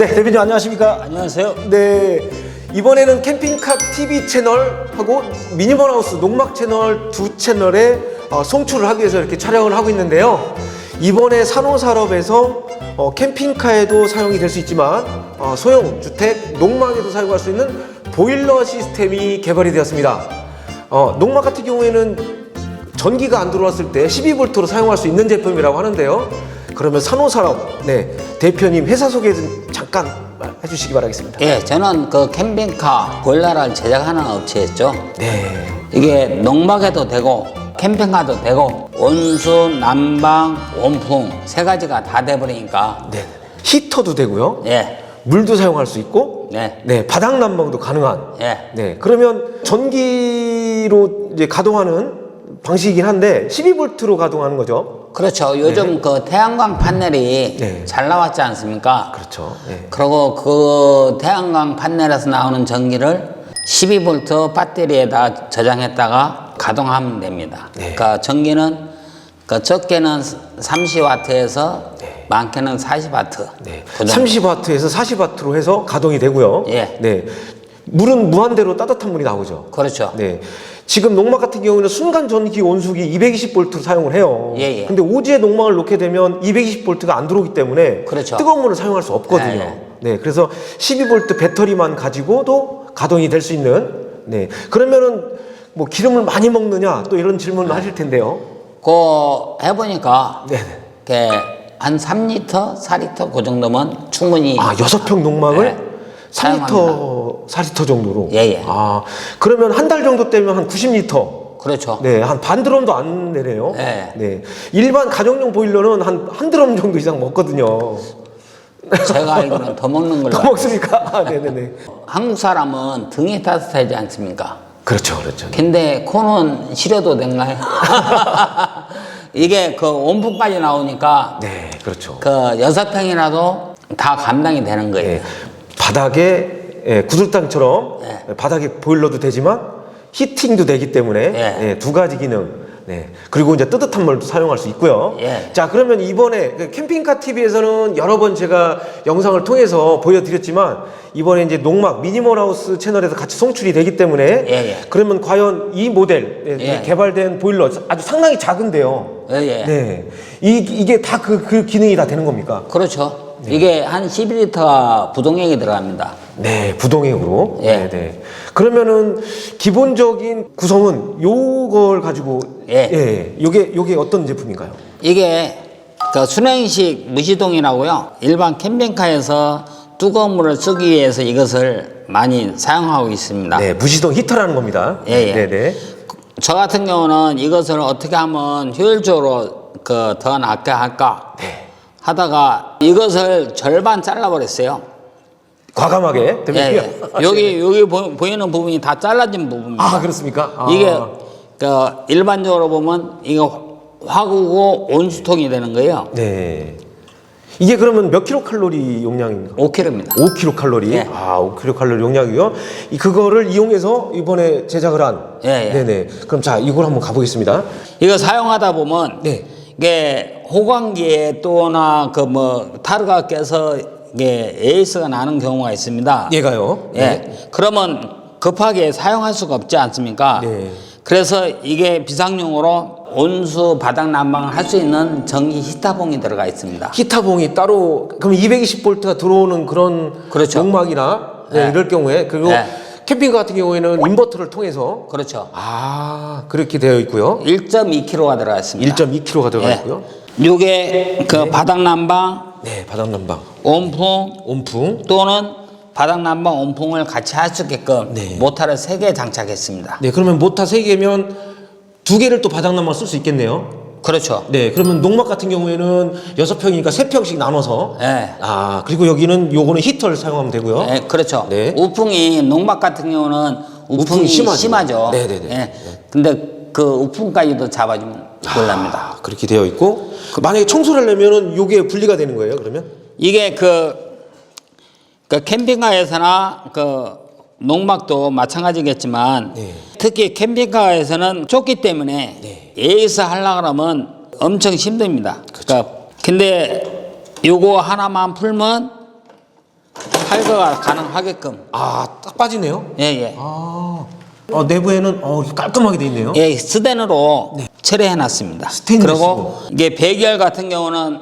네, 대표님 안녕하십니까? 안녕하세요. 네, 이번에는 캠핑카 TV 채널하고 미니멀하우스 농막 채널 두 채널에 어, 송출을 하기 위해서 이렇게 촬영을 하고 있는데요. 이번에 산호산업에서 어, 캠핑카에도 사용이 될 수 있지만 어, 소형 주택 농막에도 사용할 수 있는 보일러 시스템이 개발이 되었습니다. 어, 농막 같은 경우에는 전기가 안 들어왔을 때 12V로 사용할 수 있는 제품이라고 하는데요. 그러면 산호산업 네 대표님 회사 소개 좀 잠깐 해주시기 바라겠습니다. 예, 저는 그 캠핑카 보일러를 제작하는 업체였죠. 네. 이게 농막에도 되고 캠핑카도 되고 온수, 난방, 온풍 세 가지가 다 돼버리니까 네. 히터도 되고요. 예, 물도 사용할 수 있고 네, 네, 바닥 난방도 가능한 예, 네. 그러면 전기로 이제 가동하는 방식이긴 한데 12V로 가동하는 거죠. 그렇죠. 요즘 그 태양광 판넬이 네. 잘 나왔지 않습니까? 그렇죠. 네. 그리고 그 태양광 판넬에서 나오는 전기를 12V 배터리에다 저장했다가 가동하면 됩니다. 네. 그러니까 전기는 그 적게는 30W에서 많게는 40W. 네. 그 정도. 30W에서 40W로 해서 가동이 되고요. 예. 네. 물은 무한대로 따뜻한 물이 나오죠. 그렇죠. 네. 지금 농막 같은 경우는 순간 전기 온수기 220V 사용을 해요. 예, 예. 근데 오지에 농막을 놓게 되면 220V가 안 들어오기 때문에 그렇죠. 뜨거운 물을 사용할 수 없거든요. 네, 네. 그래서 12V 배터리만 가지고도 가동이 될 수 있는 네. 그러면은 뭐 기름을 많이 먹느냐 또 이런 질문을 하실 텐데요. 그 해보니까 네. 네. 한 3리터, 4리터 그 정도면 충분히 아, 여섯 평 농막을 네. 3리터, 4리터 정도로. 예, 예. 아, 그러면 한 달 정도 되면 한 90리터. 그렇죠. 네, 한 반 드럼도 안 내네요. 네. 일반 가정용 보일러는 한 한 드럼 정도 이상 먹거든요. 제가 알기로는 더 먹는 걸로 더 알고 먹습니까? 아, 네네네. 한국 사람은 등이 따뜻하지 않습니까? 그렇죠, 그렇죠. 근데 코는 시려도 된가요? 이게 그 온풍까지 나오니까 네, 그렇죠. 그 여섯 평이라도 다 감당이 되는 거예요. 네, 바닥에 예, 구슬땅처럼 네. 바닥에 보일러도 되지만 히팅도 되기 때문에 예. 예, 두 가지 기능. 네. 그리고 이제 뜨뜻한 물도 사용할 수 있고요. 예. 자, 그러면 이번에 그 캠핑카 TV에서는 여러 번 제가 영상을 통해서 보여드렸지만 이번에 이제 농막 미니멀 하우스 채널에서 같이 송출이 되기 때문에 예, 예. 그러면 과연 이 모델 예, 예. 개발된 보일러 아주 상당히 작은데요. 예, 예. 네. 이, 이게 다 그 그 기능이 다 되는 겁니까? 그렇죠. 이게 한 11리터가 부동액이 들어갑니다. 네, 부동액으로. 예. 네, 네. 그러면은 기본적인 구성은 요걸 가지고 예. 예. 요게 요게 어떤 제품인가요? 이게 그 순행식 무시동이라고요. 일반 캠핑카에서 뜨거운 물을 쓰기 위해서 이것을 많이 사용하고 있습니다. 네, 무시동 히터라는 겁니다. 아. 예, 예. 네, 네. 저 같은 경우는 이것을 어떻게 하면 효율적으로 그 더 낫게 할까 네. 하다가 이것을 절반 잘라버렸어요. 과감하게 예, 대표님. 예. 여기 여기 보, 보이는 부분이 다 잘라진 부분입니다. 아, 그렇습니까? 아. 이게 그 일반적으로 보면 이거 화구고 온수통이 되는 거예요. 네. 이게 그러면 몇 킬로 칼로리 용량인가? 5kg입니다. 5킬로 칼로리. 예. 아, 5킬로 칼로리 용량이요. 이 그거를 이용해서 이번에 제작을 한. 예, 예. 네네. 그럼 자, 이걸 한번 가보겠습니다. 이거 사용하다 보면 네. 이게 호광기에 또나 그 뭐 타르가 껴서 이게 에이스가 나는 경우가 있습니다. 얘가요. 예. 그러면 급하게 사용할 수가 없지 않습니까? 네. 그래서 이게 비상용으로 온수 바닥 난방을 할 수 있는 전기 히타봉이 들어가 있습니다. 히타봉이 따로 그럼 220볼트가 들어오는 그런 그렇죠. 농막이나 네, 네. 이럴 경우에 그리고 네. 캠핑카 같은 경우에는 인버터를 통해서 그렇죠. 아 그렇게 되어 있고요. 1.2kg가 들어가 있습니다. 1.2kg가 들어가 예. 있고요. 이게 그 바닥 난방, 네 바닥 난방, 온풍 온풍. 또는 바닥 난방 온풍을 같이 할 수 있게끔 네. 모터를 세 개 장착했습니다. 네 그러면 모타 세 개면 두 개를 또 바닥 난방 쓸 수 있겠네요. 그렇죠. 네 그러면 농막 같은 경우에는 여섯 평이니까 세 평씩 나눠서. 예. 아 그리고 여기는 요거는 히터를 사용하면 되고요. 예, 그렇죠. 네. 우풍이 농막 같은 경우는 우풍이, 우풍이 심하죠. 심하죠. 네네네. 예. 근데 그 우풍까지도 잡아주면 곤랍니다. 아, 그렇게 되어 있고 그 만약에 청소를 하려면은 요게 분리가 되는 거예요. 그러면? 이게 그, 그 캠핑카에서나 그 농막도 마찬가지겠지만 네. 특히 캠핑카에서는 좁기 때문에 네. 에이스 하려 그러면 엄청 힘듭니다. 그러니까 근데 요거 하나만 풀면 탈거가 가능하게끔. 아, 딱 빠지네요. 예, 예. 아, 어, 내부에는 어, 깔끔하게 돼 있네요. 예, 스텐으로 처리해 놨습니다. 스테인리스로. 그리고 이게 배기열 같은 경우는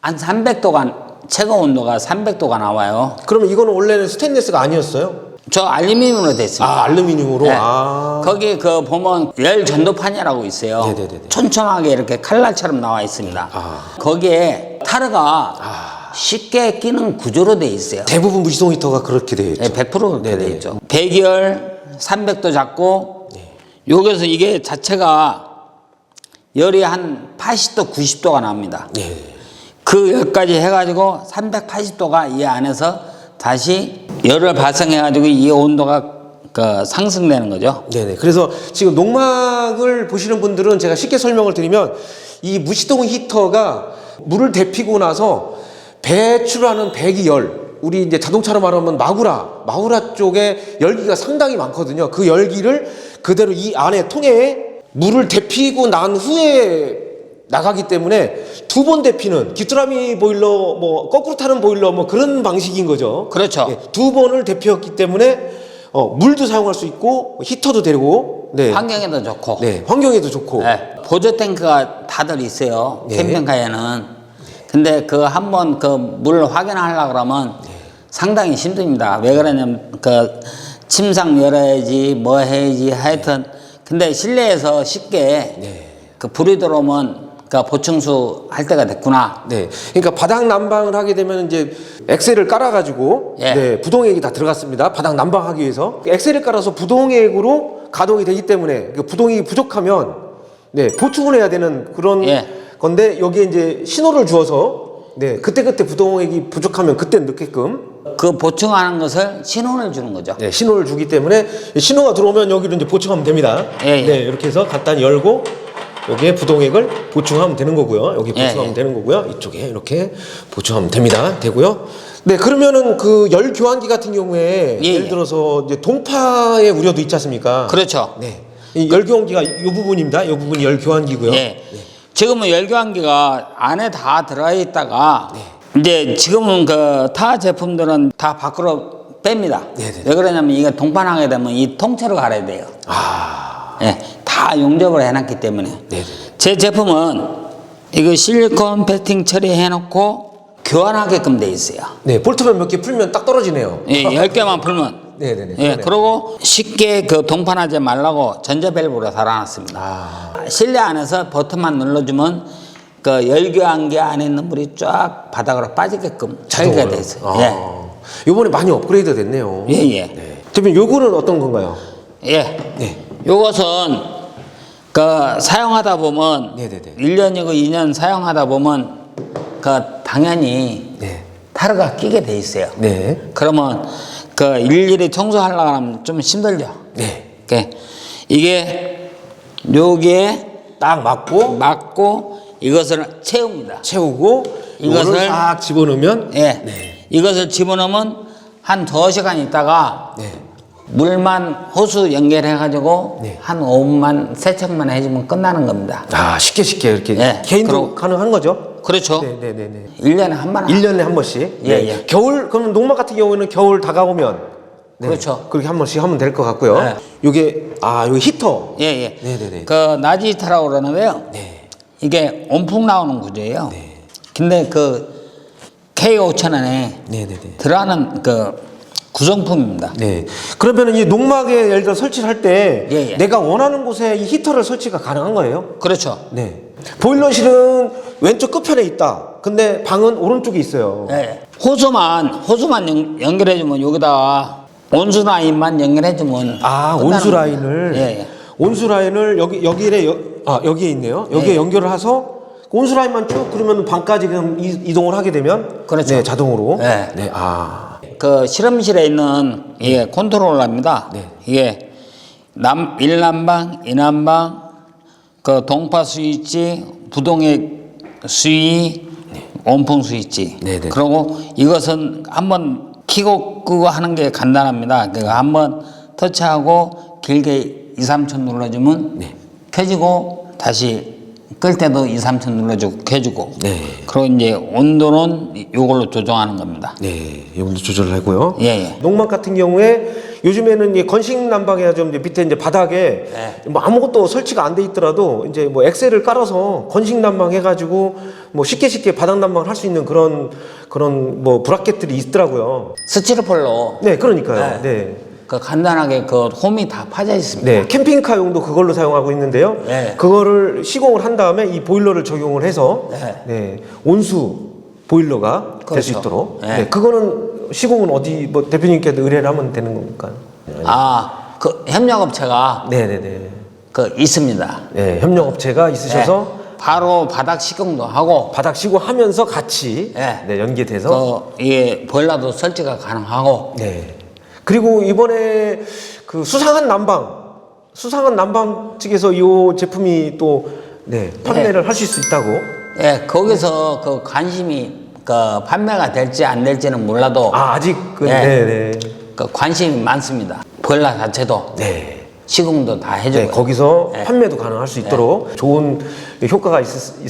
한 300도가 최고 온도가 300도가 나와요. 그러면 이거는 원래는 스테인리스가 아니었어요? 저 알루미늄으로 됐습니다. 아, 알루미늄으로. 네. 아. 거기 그 보면 열 전도판이라고 있어요. 네네네네. 촘촘하게 이렇게 칼날처럼 나와 있습니다. 아. 거기에 타르가 쉽게 끼는 구조로 돼 있어요. 대부분 무시동 히터가 그렇게 되어 있죠. 네, 100% 그렇게 네네. 돼 있죠. 배기열 300도 잡고 네. 여기서 이게 자체가 열이 한 80도, 90도가 납니다. 네. 그 열까지 해가지고 380도가 이 안에서 다시 열을 발생해가지고 이 온도가 그 상승되는 거죠. 네네. 그래서 지금 농막을 보시는 분들은 제가 쉽게 설명을 드리면 이 무시동 히터가 물을 데피고 나서 배출하는 배기열 우리 이제 자동차로 말하면 마구라 마구라 쪽에 열기가 상당히 많거든요. 그 열기를 그대로 이 안에 통에 물을 데피고 난 후에 나가기 때문에 두번 데피는 귀뚜라미 보일러 뭐 거꾸로 타는 보일러 뭐 그런 방식인 거죠. 그렇죠. 예, 두 번을 데피었기 때문에 어, 물도 사용할 수 있고 히터도 되고 네. 환경에도 좋고. 네, 환경에도 좋고. 네, 보조 탱크가 다들 있어요. 네. 캠핑카에는. 근데 그 한 번 그 물 확인하려 그러면 네. 상당히 힘듭니다. 왜 그러냐면 그 침상 열어야지 뭐 해야지 하여튼 근데 실내에서 쉽게 네. 그 불이 들어오면 그 보충수 할 때가 됐구나. 네. 그러니까 바닥 난방을 하게 되면 이제 엑셀을 깔아가지고 예. 네, 부동액이 다 들어갔습니다. 바닥 난방하기 위해서 엑셀을 깔아서 부동액으로 가동이 되기 때문에 그 부동액이 부족하면 네 보충을 해야 되는 그런 예. 건데 여기에 이제 신호를 주어서 네 그때 그때 부동액이 부족하면 그때 넣게끔 그 보충하는 것을 신호를 주는 거죠. 네, 신호를 주기 때문에 이 신호가 들어오면 여기로 이제 보충하면 됩니다. 예, 예. 네, 이렇게 해서 간단히 열고 여기에 부동액을 보충하면 되는 거고요. 여기 예, 보충하면 예. 되는 거고요. 이쪽에 이렇게 보충하면 됩니다. 되고요. 네, 그러면은 그 열 교환기 같은 경우에 예, 예를 예. 들어서 이제 동파의 우려도 있지 않습니까? 그렇죠. 네. 이 열 교환기가 이 부분입니다. 이 부분이 열 교환기고요. 예. 지금은 열교환기가 안에 다 들어가 있다가 이제 지금은 그 타 제품들은 다 밖으로 뺍니다. 네네. 왜 그러냐면 이게 동판하게 되면 이 통째로 갈아야 돼요. 아, 예. 다 용접을 해놨기 때문에. 네, 네. 제 제품은 이거 실리콘 패팅 처리해놓고 교환하게끔 돼 있어요. 네, 볼트만 몇 개 풀면 딱 떨어지네요. 예, 10개만 풀면. 네, 네, 네. 예, 그리고 쉽게 그 동판하지 말라고 전자밸브로 달아놨습니다. 아, 실내 안에서 버튼만 눌러주면 그 열교환기 안에 있는 물이 쫙 바닥으로 빠지게끔 처리가 돼 있어요. 아, 요번에 많이 업그레이드 됐네요. 예, 예, 예. 네. 대표님 요거는 어떤 건가요? 예. 네. 요것은 그 사용하다 보면 네네네. 1년이고 2년 사용하다 보면 그 당연히 네. 타르가 끼게 돼 있어요. 네. 그러면 그 일일이 청소하려고 하면 좀 힘들죠. 네. 이렇게 이게 여기에 딱 맞고 맞고 이것을 채웁니다. 채우고 이것을 싹 집어넣으면 예. 네. 이것을 집어넣으면 한 두어 시간 있다가 네. 물만 호수 연결해 가지고 네. 한 5분만 세척만 해주면 끝나는 겁니다. 아, 쉽게 쉽게 이렇게 예. 개인도 그럼- 가능한 거죠? 그렇죠. 네, 네, 네, 네. 일 1년에 한 번. 1년에 한 번씩. 예, 네. 예. 겨울 그러면 농막 같은 경우에는 겨울 다가오면 네. 그렇죠. 그렇게 한 번씩 하면 될 것 같고요. 네. 요게 아, 요게 히터. 예, 예. 네, 네, 네. 그 나지타라고 그러는데요. 네. 이게 온풍 나오는 구조예요. 근데 그 K5천원에 네, 네, 네. 들어가는 그 구성품입니다. 네. 그러면은 이 농막에 예를 들어 설치를 할 때 예, 예. 내가 원하는 곳에 이 히터를 설치가 가능한 거예요? 그렇죠. 네. 보일러실은 왼쪽 끝편에 있다. 근데 방은 오른쪽에 있어요. 예. 호수만 호수만 연, 연결해 주면 여기다가 온수 라인만 연결해 주면 아, 끝나는 온수. 라인을 예, 예. 온수 라인을 여기 여기에 여, 아 여기에 있네요. 여기에 예. 연결을 해서 온수 라인만 쭉 그러면 방까지 그냥 이- 이동을 하게 되면 그렇죠. 네, 자동으로. 예. 네. 아. 그 실험실에 있는 이게 컨트롤러입니다. 네. 이게 남 일난방, 이난방, 그 동파 스위치, 부동액 스위, 온풍 스위치. 네, 네. 그리고 이것은 한번 키고 끄고 하는 게 간단합니다. 그러니까 한번 터치하고 길게 2, 3초 눌러주면 네. 켜지고 다시 끌 때도 2, 3천 눌러주고 해주고 네. 그리고 이제 온도는 이걸로 조정하는 겁니다. 네, 이 온도 조절을 하고요. 예, 예. 농막 같은 경우에 요즘에는 이제 건식 난방에 좀 이제 밑에 이제 바닥에 네. 뭐 아무것도 설치가 안 돼 있더라도 이제 뭐 엑셀을 깔아서 건식 난방 해가지고 뭐 쉽게 쉽게 바닥 난방을 할 수 있는 그런 그런 뭐 브라켓들이 있더라고요. 스티로폴로 네, 그러니까요. 네. 그 간단하게 그 홈이 다 파져 있습니다. 네, 캠핑카용도 그걸로 사용하고 있는데요. 네. 그거를 시공을 한 다음에 이 보일러를 적용을 해서 네. 네, 온수 보일러가 될 수 그렇죠. 있도록. 네. 네. 그거는 시공은 어디 뭐 대표님께도 의뢰를 하면 되는 겁니까? 아, 그 협력업체가 네, 네, 네. 그 있습니다. 네, 협력업체가 있으셔서 네. 바로 바닥 시공도 하고 바닥 시공 하면서 같이 네. 네, 연계돼서 그 이게 보일러도 설치가 가능하고 네. 그리고 이번에 그 수상한 난방, 수상한 난방 측에서 이 제품이 또 네, 판매를 하실 수 있다고. 예, 거기서 그 관심이 그 판매가 될지 안 될지는 몰라도 아, 아직 그, 네. 네, 네. 그 관심이 많습니다. 보일러 자체도 네. 시공도 다 해주고 네, 거기서 네. 판매도 가능할 수 있도록 좋은 효과가 있,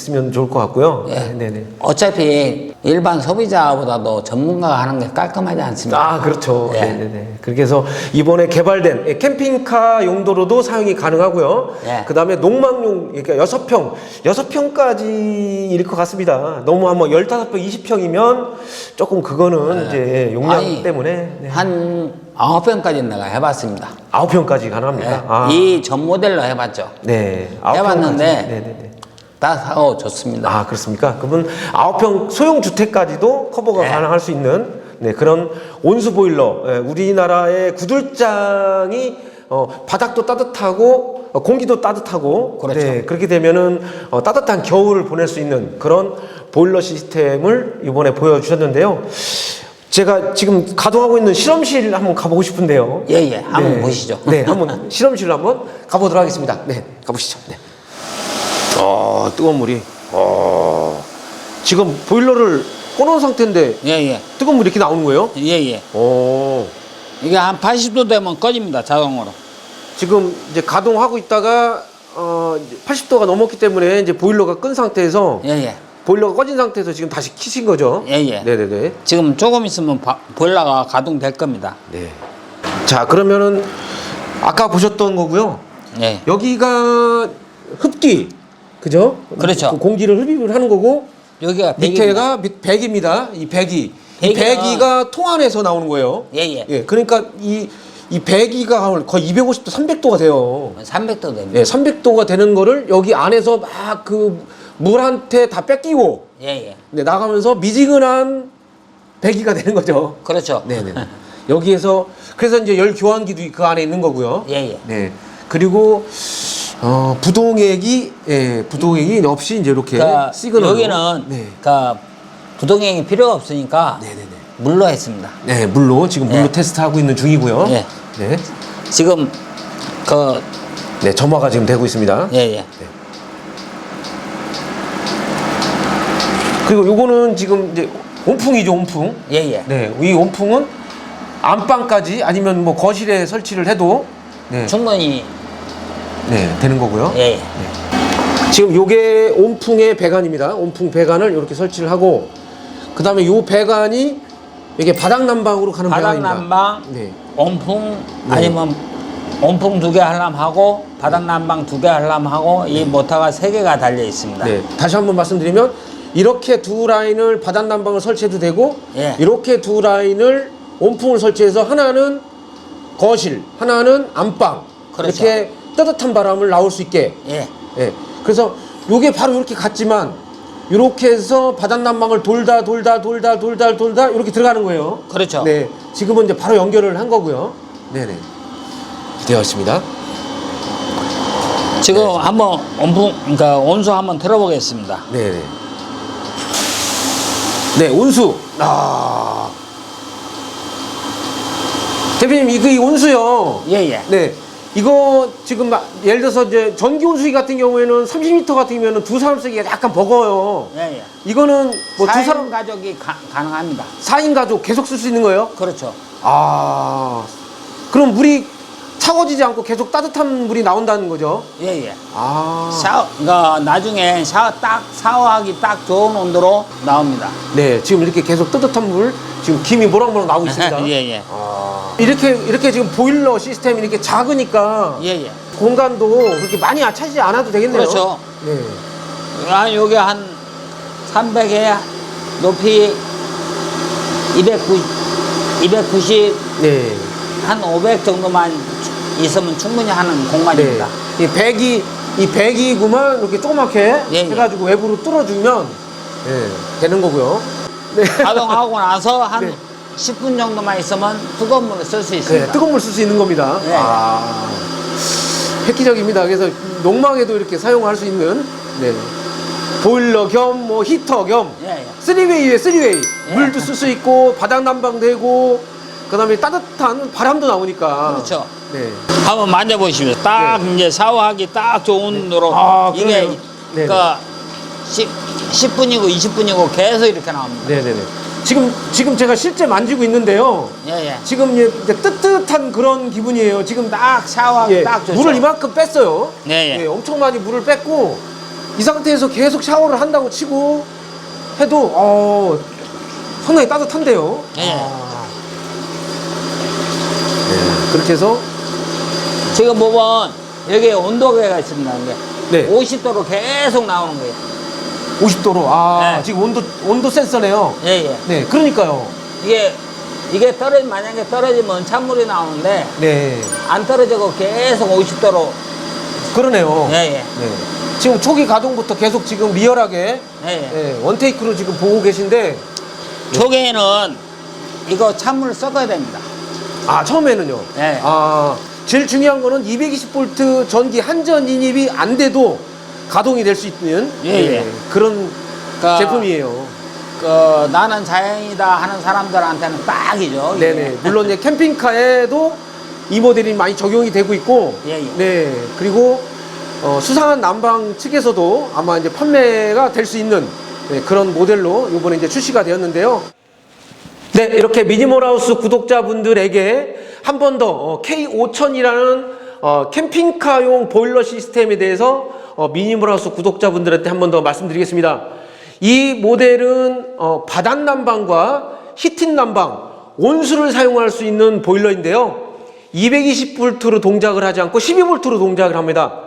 으면 좋을 것 같고요. 네, 네, 네. 어차피 일반 소비자보다도 전문가가 하는 게 깔끔하지 않습니까? 아, 그렇죠. 예. 네, 네, 네. 그렇게 해서 이번에 개발된 예, 캠핑카 용도로도 사용이 가능하고요. 예. 그 다음에 농막용, 그러니까 여섯 평, 여섯 평까지일 것 같습니다. 너무 한뭐 열다섯 평, 이십 평이면 조금 그거는 이제 용량 네. 아니, 때문에 네. 한 아홉 평까지는 내가 해봤습니다. 아홉 평까지 가능합니다. 예. 아, 이전 모델로 해봤죠. 네. 해봤는데 평까지. 네, 네, 네. 좋습니다. 아 그렇습니까? 그러면 아홉 평 소형 주택까지도 커버가 네. 가능할 수 있는 네, 그런 온수 보일러. 예, 우리나라의 구들장이 어, 바닥도 따뜻하고 어, 공기도 따뜻하고 그렇죠. 네, 그렇게 되면은 어, 따뜻한 겨울을 보낼 수 있는 그런 보일러 시스템을 이번에 보여주셨는데요. 제가 지금 가동하고 있는 실험실 한번 가보고 싶은데요. 예, 예. 한번 보시죠. 네, 한번 실험실로 한번 가보도록 하겠습니다. 네, 가보시죠. 네. 어, 뜨거운 물이. 어, 지금 보일러를 꺼놓은 상태인데 예, 예. 뜨거운 물이 이렇게 나오는 거예요? 예, 예. 오, 이게 한 80도 되면 꺼집니다, 자동으로. 지금 이제 가동하고 있다가 어, 이제 80도가 넘었기 때문에 이제 보일러가 끈 상태에서 예, 예. 보일러가 꺼진 상태에서 지금 다시 키신 거죠? 예, 예. 네네네. 지금 조금 있으면 바- 보일러가 가동될 겁니다. 네. 자, 그러면은 아까 보셨던 거고요. 예. 여기가 흡기, 그죠? 그렇죠. 그 공기를 흡입을 하는 거고 여기가. 밑에가 밑- 배기입니다. 이 배기. 이 배기는- 배기가 통 안에서 나오는 거예요. 예, 예. 예, 그러니까 이, 이 배기가 거의 250도, 300도가 돼요. 300도 됩니다. 예, 300도가 되는 거를 여기 안에서 막 그 물한테 다 뺏기고 예, 예. 네, 나가면서 미지근한 배기가 되는 거죠. 그렇죠. 네네. 여기에서 그래서 이제 열 교환기도 그 안에 있는 거고요. 예, 예. 네. 그리고 어, 부동액이 예, 부동액이 없이 이제 이렇게 그러니까 시그널 여기는 네. 그러니까 부동액이 필요가 없으니까 네네네. 물로 했습니다. 네, 물로 지금 물로 네. 테스트하고 있는 중이고요. 예. 네. 지금 그 네, 점화가 지금 되고 있습니다. 예, 예. 그리고 요거는 지금 이제 온풍이죠, 온풍. 예, 예. 네, 이 온풍은 안방까지 아니면 뭐 거실에 설치를 해도 네, 충분히 네, 되는 거고요. 예, 예. 지금 요게 온풍의 배관입니다. 온풍 배관을 이렇게 설치를 하고 그다음에 요 배관이 이게 바닥 난방으로 가는 바닥 배관입니다. 난방, 네. 온풍 네. 아니면 온풍 두 개 하려면 하고 바닥 난방 두 개 하려면 하고 이 모터가 세 개가 달려 있습니다. 네. 다시 한번 말씀드리면 이렇게 두 라인을 바닥 난방을 설치해도 되고 예. 이렇게 두 라인을 온풍을 설치해서 하나는 거실, 하나는 안방 그렇죠. 이렇게 따뜻한 바람을 나올 수 있게 예. 예. 그래서 요게 바로 이렇게 갔지만 이렇게 해서 바닥 난방을 돌다 돌다 돌다 돌다 돌다 이렇게 들어가는 거예요. 그렇죠. 네. 지금은 이제 바로 연결을 한 거고요. 네네. 되어 있습니다. 지금 네. 한번 온풍 그러니까 온수 한번 들어보겠습니다. 네네. 네, 온수. 아. 대표님, 이거 이 온수요. 예, 예. 네. 이거 지금 막 예를 들어서 이제 전기 온수기 같은 경우에는 30m 같은 경우에는 두 사람 쓰기가 약간 버거워요. 예, 예. 이거는 뭐 두 사인 사람 가족이 가, 가능합니다. 4인 가족 계속 쓸 수 있는 거예요? 그렇죠. 아. 그럼 물이 차가워지지 않고 계속 따뜻한 물이 나온다는 거죠. 예, 예. 아. 샤워, 그러니까 나중에 샤워 딱, 샤워하기 딱 좋은 온도로 나옵니다. 네, 지금 이렇게 계속 따뜻한 물, 지금 김이 모락모락 나오고 있습니다. 예, 예. 아. 이렇게, 이렇게 지금 보일러 시스템이 이렇게 작으니까 예, 예. 공간도 그렇게 많이 차지 않아도 되겠네요. 그렇죠. 네. 아, 여기 한 300에 높이 290, 290, 네. 한 500 정도만 있으면 충분히 하는 네. 공간입니다. 이 백이, 이 백이구만 이렇게 조그맣게 예, 예. 해가지고 외부로 뚫어주면 네, 되는 거고요. 네. 가동하고 나서 한 네. 10분 정도만 있으면 뜨거운 물을 쓸수 네, 있습니다. 뜨거운 물 쓸 수 있는 겁니다. 네. 아, 획기적입니다. 그래서 농막에도 이렇게 사용할 수 있는 네. 보일러 겸 뭐 히터 겸 예, 예. 쓰리웨이에 쓰리웨이 예. 물도 쓸 수 있고 바닥 난방 되고 그다음에 따뜻한 바람도 나오니까 그렇죠. 네. 한번 만져보시면 딱 이제 샤워하기 딱 좋은 온도로 아, 이게 그러네요. 네. 그 10, 10분이고 20분이고 계속 이렇게 나옵니다. 네네네. 지금 지금 제가 실제 만지고 있는데요. 예, 예. 지금 이제 뜨뜻한 그런 기분이에요. 지금 딱 샤워하기 예, 딱 좋죠. 물을 이만큼 뺐어요. 네, 예. 엄청 많이 물을 뺐고 이 상태에서 계속 샤워를 한다고 치고 해도 어, 상당히 따뜻한데요. 예. 아. 네, 그렇게 해서 지금 보면 여기 온도계가 있습니다. 이게 네. 50도로 계속 나오는 거예요. 50도로 아 네. 지금 온도 온도 센서네요. 예, 예. 네, 그러니까요. 이게 이게 떨어지 만약에 떨어지면 찬물이 나오는데 네, 안 떨어지고 계속 50도로 그러네요. 예, 예. 네. 지금 초기 가동부터 계속 지금 리얼하게 예, 예. 네, 원테이크로 지금 보고 계신데 초기에는 이거 찬물을 섞어야 됩니다. 아 처음에는요. 네. 아 제일 중요한 거는 220V 전기 한전 인입이 안 돼도 가동이 될 수 있는 예, 예. 그런 그러니까 제품이에요. 그 나는 자연이다 하는 사람들한테는 딱이죠. 이게. 네네. 물론 이제 캠핑카에도 이 모델이 많이 적용이 되고 있고, 예, 예. 네 그리고 어, 수상한 난방 측에서도 아마 이제 판매가 될 수 있는 네, 그런 모델로 이번에 이제 출시가 되었는데요. 네, 이렇게 미니멀하우스 구독자분들에게 한 번 더 K5000이라는 어, 캠핑카용 보일러 시스템에 대해서 어, 미니멀하우스 구독자분들한테 한 번 더 말씀드리겠습니다. 이 모델은 어, 바닥 난방과 히팅 난방, 온수를 사용할 수 있는 보일러인데요. 220V로 동작을 하지 않고 12V로 동작을 합니다.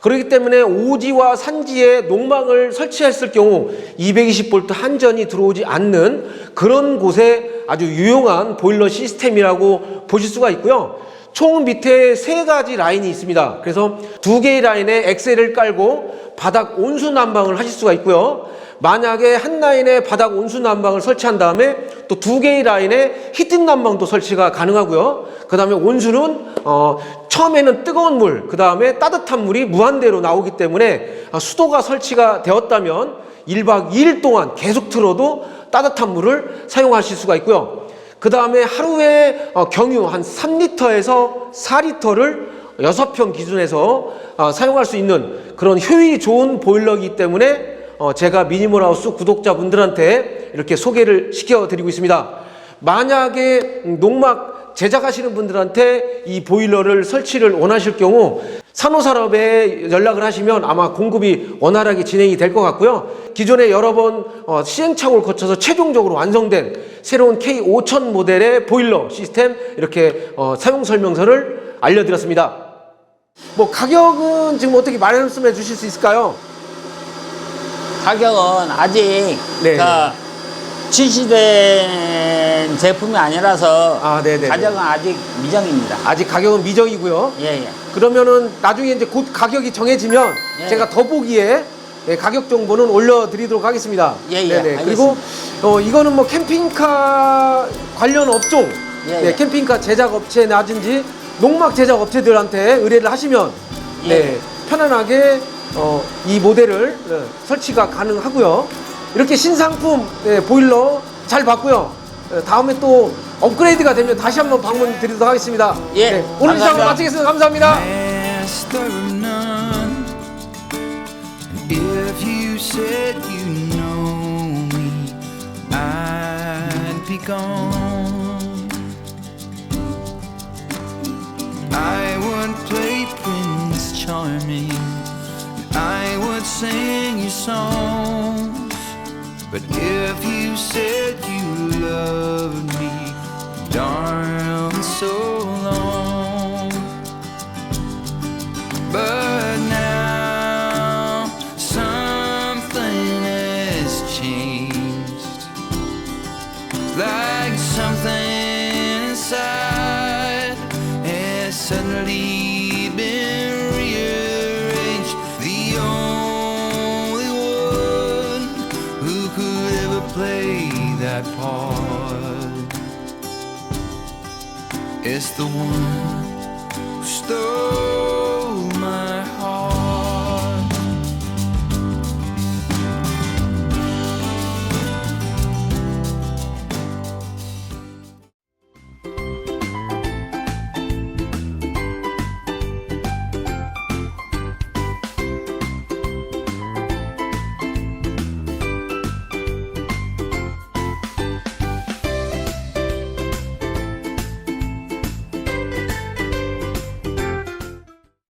그렇기 때문에 오지와 산지에 농막을 설치했을 경우 220V 한전이 들어오지 않는 그런 곳에 아주 유용한 보일러 시스템이라고 보실 수가 있고요. 총 밑에 세 가지 라인이 있습니다. 그래서 두 개의 라인에 엑셀을 깔고 바닥 온수 난방을 하실 수가 있고요. 만약에 한 라인에 바닥 온수 난방을 설치한 다음에 또 두 개의 라인에 히팅 난방도 설치가 가능하고요. 그 다음에 온수는 어, 처음에는 뜨거운 물, 그 다음에 따뜻한 물이 무한대로 나오기 때문에 아, 수도가 설치가 되었다면 1박 2일 동안 계속 틀어도 따뜻한 물을 사용하실 수가 있고요. 그 다음에 하루에 어, 경유 한 3리터에서 4리터를 6평 기준에서 어, 사용할 수 있는 그런 효율이 좋은 보일러이기 때문에 어, 제가 미니멀 하우스 구독자분들한테 이렇게 소개를 시켜드리고 있습니다. 만약에 음, 농막 제작하시는 분들한테 이 보일러를 설치를 원하실 경우 산호산업에 연락을 하시면 아마 공급이 원활하게 진행이 될 것 같고요. 기존에 여러 번 어, 시행착오를 거쳐서 최종적으로 완성된 새로운 K5000 모델의 보일러 시스템 이렇게 어, 사용 설명서를 알려드렸습니다. 뭐 가격은 지금 어떻게 말씀해 주실 수 있을까요? 가격은 아직 네. 그 출시된 제품이 아니라서 아, 네네네. 가격은 아직 미정입니다. 아직 가격은 미정이고요. 예, 예. 그러면은 나중에 이제 곧 가격이 정해지면 예. 제가 더보기에 예, 가격 정보는 올려드리도록 하겠습니다. 예, 예, 네네. 그리고 어, 이거는 뭐 캠핑카 관련 업종, 예, 네, 예. 캠핑카 제작 업체 나든지 농막 제작 업체들한테 의뢰를 하시면 예. 네, 편안하게 어, 이 모델을 네, 설치가 가능하고요. 이렇게 신상품 네, 보일러 잘 봤고요. 네, 다음에 또 업그레이드가 되면 다시 한번 방문 드리도록 하겠습니다. 예, 네, 오늘 감사합니다. 마치겠습니다. 감사합니다. master of none. And if you said you know me, I'd be gone. I was me. I would sing you songs, but if you said you loved me, darling, so that part. Is the one